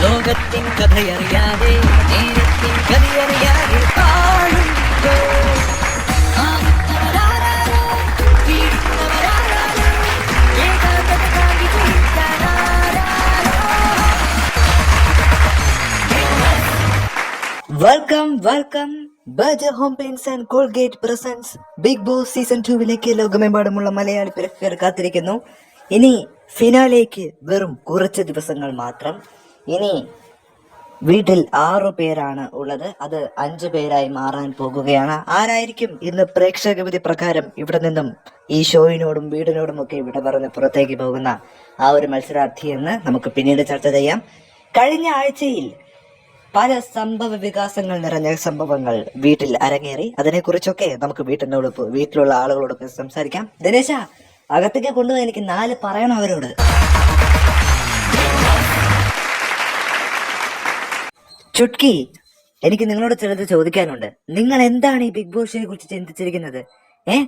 ലോകത്തിൻ കഥയറിയാതെ നേരത്തിൻ കഥയറിയാതെ welcome welcome Baja home paints and Colgate presents Bigg Boss season ടൂവിലേക്ക് ലോകമെമ്പാടുമുള്ള മലയാളി പ്രേക്ഷകർ കാത്തിരിക്കുന്നു. ഇനി ഫിനാലേക്ക് വെറും കുറച്ച് ദിവസങ്ങൾ മാത്രം. ഇനി വീട്ടിൽ ആറു പേരാണ് ഉള്ളത്. അത് അഞ്ചു പേരായി മാറാൻ പോകുകയാണ്. ആരായിരിക്കും ഇന്ന് പ്രേക്ഷക വിധി പ്രകാരം ഇവിടെ നിന്നും ഈ ഷോയിനോടും വീടിനോടും ഒക്കെ ഇവിടെ പറഞ്ഞ് പുറത്തേക്ക് പോകുന്ന ആ ഒരു മത്സരാർത്ഥി എന്ന് നമുക്ക് പിന്നീട് ചർച്ച ചെയ്യാം. കഴിഞ്ഞ ആഴ്ചയിൽ പല സംഭവ വികാസങ്ങൾ നിറഞ്ഞ സംഭവങ്ങൾ വീട്ടിൽ അരങ്ങേറി. അതിനെക്കുറിച്ചൊക്കെ നമുക്ക് വീട്ടിനോട് വീട്ടിലുള്ള ആളുകളോടൊക്കെ സംസാരിക്കാം. ദിനേശ അകത്തേക്ക് കൊണ്ടുപോയി എനിക്ക് നാല് പറയണം അവരോട്. ചുട്കി എനിക്ക് നിങ്ങളോട് ചിലത് ചോദിക്കാനുണ്ട്. നിങ്ങൾ എന്താണ് ഈ ബിഗ് ബോസിനെ കുറിച്ച് ചിന്തിച്ചിരിക്കുന്നത്? ഏ?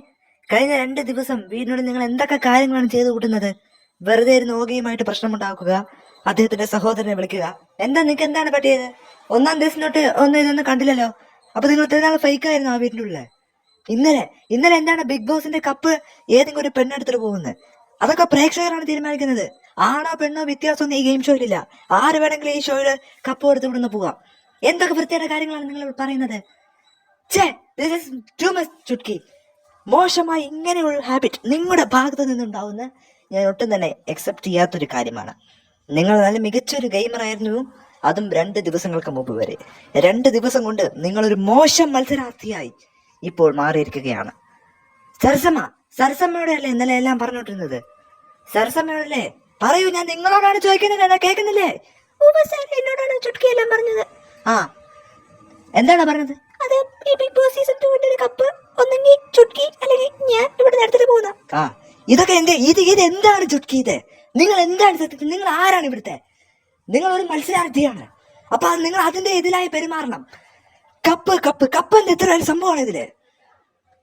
കഴിഞ്ഞ രണ്ട് ദിവസം വീടിനോട് നിങ്ങൾ എന്തൊക്കെ കാര്യങ്ങളാണ് ചെയ്തു കൂട്ടുന്നത്? വെറുതെ ഇരുന്ന് ഓകയുമായിട്ട് പ്രശ്നമുണ്ടാക്കുക. അദ്ദേഹത്തിന്റെ സഹോദരനെ വിളിക്കുക. എന്താ നിങ്ങൾക്ക് എന്താണ് പറ്റിയത്? ഒന്നാം ദിവസം തൊട്ട് ഒന്നും ഇതൊന്നും കണ്ടില്ലല്ലോ. അപ്പൊ നിങ്ങൾ ഇത്രയും നാൾ ഫേക്ക് ആയിരുന്നു ആ വീടിന്റെ ഉള്ളിൽ ഇന്നലെ ഇന്നലെ എന്താണ് ബിഗ് ബോസിന്റെ കപ്പ് ഏതെങ്കിലും ഒരു പെണ്ണെടുത്തിട്ട് പോകുന്നത്? അതൊക്കെ പ്രേക്ഷകരാണ് തീരുമാനിക്കുന്നത്. ആണോ പെണ്ണോ വ്യത്യാസമൊന്നും ഈ ഗെയിം ഷോയിലില്ല ആര് വേണമെങ്കിലും ഈ ഷോയിൽ കപ്പ് എടുത്ത് ഇവിടുന്ന് പോകാം. എന്തൊക്കെ വൃത്തിയുടെ കാര്യങ്ങളാണ് നിങ്ങൾ പറയുന്നത്? ചേ ദിസ് ഇങ്ങനെയുള്ള ഹാബിറ്റ് നിങ്ങളുടെ ഭാഗത്ത് നിന്നുണ്ടാവുന്ന ഞാൻ ഒട്ടും തന്നെ അക്സെപ്റ്റ് ചെയ്യാത്തൊരു കാര്യമാണ്. നിങ്ങൾ നല്ല മികച്ചൊരു ഗെയിമർ ആയിരുന്നു. അതും രണ്ട് ദിവസങ്ങൾക്ക് മുമ്പ് വരെ. രണ്ട് ദിവസം കൊണ്ട് നിങ്ങളൊരു മോശം മത്സരാർത്ഥിയായി ഇപ്പോൾ മാറിയിരിക്കുകയാണ്. സരസമ്മ സരസമ്മയുടെ അല്ലേ ഇന്നലെ എല്ലാം പറഞ്ഞോണ്ടിരുന്നത്? സരസമ്മയോടല്ലേ? പറയൂ ഞാൻ നിങ്ങളോടാണ് ചോദിക്കുന്നത് എന്നാ കേൾക്കുന്നില്ലേ? എന്നോടാണ് ചുട്കിയെല്ലാം പറഞ്ഞത്. ആ എന്താണ് പറഞ്ഞത്? അത് ഈ ബിഗ് ബോസ് സീസൺ ടുവിന്റെ കപ്പ് ഒന്നെങ്കിൽ ചുട്കി അല്ലെങ്കിൽ ഞാൻ ഇവിടെ നടത്തിട്ട് പോകുന്ന. ആ ഇതൊക്കെ എന്ത് ഇത് ഇത് എന്താണ് ചുട്ടി ഇത്? നിങ്ങൾ എന്താണ് സത്യത്തിൽ നിങ്ങൾ ആരാണ് ഇവിടുത്തെ? നിങ്ങൾ ഒരു മത്സരാർത്ഥിയാണ്. അപ്പൊ നിങ്ങൾ അതിന്റെ ഇതിലായി പെരുമാറണം. Cup cup. കപ്പ് എന്ന് എത്ര ഒരു സംഭവമാണ് ഇതിൽ.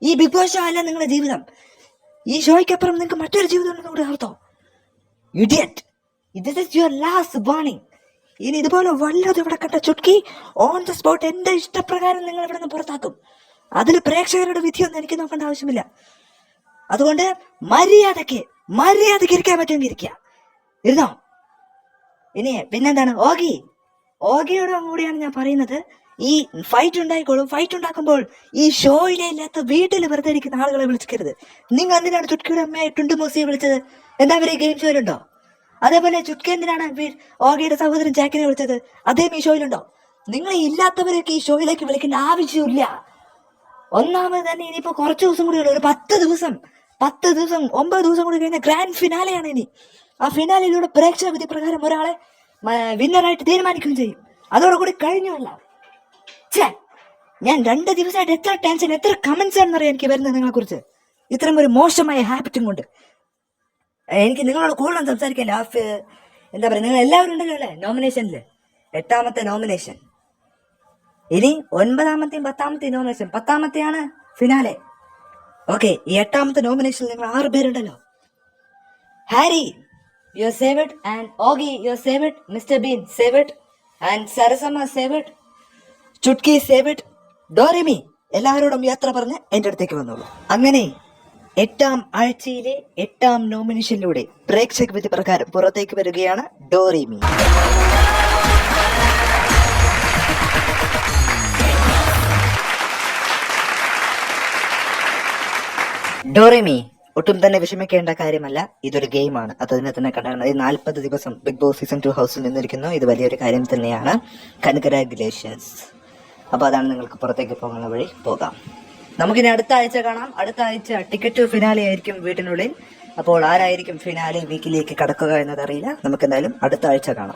ഈ ബിഗ് ബോസ് ഷോ അല്ല നിങ്ങളുടെ ജീവിതം. ഈ ഷോയ്ക്കപ്പുറം നിങ്ങൾക്ക് മറ്റൊരു ജീവിതം ഉണ്ടെന്ന് കൂടെ idiot this is your last warning ഇനി ഇതുപോലെ വല്ലതും ഇവിടെ കണ്ട ചുട്ടി ഓൺ ദ സ്പോട്ട് എന്റെ ഇഷ്ടപ്രകാരം നിങ്ങൾ ഇവിടെ നിന്ന് പുറത്താക്കും. അതിൽ പ്രേക്ഷകരുടെ വിധിയൊന്നും എനിക്ക് നോക്കേണ്ട ആവശ്യമില്ല. അതുകൊണ്ട് മര്യാദയ്ക്ക് മര്യാദയ്ക്ക് ഇരിക്കാൻ പറ്റുമെങ്കിൽ ഇരിക്കുക. ഇരുന്നോ? ഇനി പിന്നെന്താണ്? ഓഗി. ഓഗിയോട് കൂടിയാണ് ഞാൻ പറയുന്നത്. ഈ ഫൈറ്റ് ഉണ്ടായിക്കോളും. ഫൈറ്റ് ഉണ്ടാക്കുമ്പോൾ ഈ ഷോയിലെ ഇല്ലാത്ത വീട്ടിൽ വെറുതെ ഇരിക്കുന്ന ആളുകളെ വിളിച്ചിരുത് നിങ്ങൾ എന്തിനാണ് ചുട്കിയുടെ അമ്മയെ ടുണ്ടു മൂസിയെ വിളിച്ചത്? എന്താ പറയുക ഗെയിം ഷോയിലുണ്ടോ അതേപോലെ ചുട്കി എന്തിനാണ് ഓഗിയുടെ സഹോദരൻ ജാക്കിനെ വിളിച്ചത്? അദ്ദേഹം ഈ ഷോയിലുണ്ടോ നിങ്ങൾ ഇല്ലാത്തവരൊക്കെ ഈ ഷോയിലേക്ക് വിളിക്കേണ്ട ആവശ്യമില്ല. ഒന്നാമത് തന്നെ ഇനിയിപ്പോ കുറച്ച് ദിവസം കൂടി ഒരു പത്ത് ദിവസം. പത്ത് ദിവസം ഒമ്പത് ദിവസം കൂടി കഴിഞ്ഞ ഗ്രാൻഡ് ഫിനാലെയാണ് ഇനി. ആ ഫിനാലിലൂടെ പ്രേക്ഷക വിധി പ്രകാരം ഒരാളെ വിന്നറായിട്ട് തീരുമാനിക്കുകയും ചെയ്യും. അതോടുകൂടി കഴിഞ്ഞല്ല ഞാൻ രണ്ട് ദിവസമായിട്ട് എത്ര ടെൻഷൻ എത്ര കമന്റ്സ് ആണെന്നറിയാം എനിക്ക് വരുന്നത് നിങ്ങളെ കുറിച്ച് ഇത്രയും ഒരു മോശമായ ഹാബിറ്റും കൊണ്ട്. എനിക്ക് നിങ്ങളോട് കൂടുതലും സംസാരിക്കാൻ ലാഫ് എന്താ പറയുക നിങ്ങൾ എല്ലാവരും ഉണ്ടല്ലോ അല്ലേ? നോമിനേഷനിൽ എട്ടാമത്തെ നോമിനേഷൻ ഇനി ഒൻപതാമത്തെയും പത്താമത്തെയും നോമിനേഷൻ പത്താമത്തെയാണ് ഫിനാലെ ഓക്കെ ഈ എട്ടാമത്തെ നോമിനേഷനിൽ നിങ്ങൾ ആറ് പേരുണ്ടല്ലോ. Harry you save it and Oggy you save it Mister Bean save it and Sarasamma save saved Chutki it ഡോറിമി എല്ലാവരോടും യാത്ര പറഞ്ഞ് എന്റെ അടുത്തേക്ക് വന്നോളൂ. അങ്ങനെ എട്ടാം ആഴ്ചയിലെ എട്ടാം നോമിനേഷനിലൂടെ പ്രേക്ഷക വിധി പ്രകാരം പുറത്തേക്ക് വരികയാണ് ഡോറിമി. ഡോറേമി ഒട്ടും തന്നെ വിഷമിക്കേണ്ട കാര്യമല്ല. ഇതൊരു ഗെയിമാണ്. അത് അതിനെ തന്നെ കണ്ടാണ്. ഈ നാൽപ്പത് ദിവസം ബിഗ് ബോസ് സീസൺ ടു ഹൗസിൽ നിന്നിരിക്കുന്നു. ഇത് വലിയൊരു കാര്യം തന്നെയാണ്. കൺഗ്രാറ്റുലേഷൻസ് അപ്പോൾ അതാണ് നിങ്ങൾക്ക് പുറത്തേക്ക് പോകുന്ന വഴി. പോകാം. നമുക്കിനി അടുത്ത ആഴ്ച കാണാം. അടുത്ത ആഴ്ച ടിക്കറ്റ് ഫിനാലെ ആയിരിക്കും വീട്ടിനുള്ളിൽ. അപ്പോൾ ആരായിരിക്കും ഫിനാലെ വീക്കിലേക്ക് കടക്കുക എന്നതറിയില്ല. നമുക്ക് എന്തായാലും അടുത്ത ആഴ്ച കാണാം.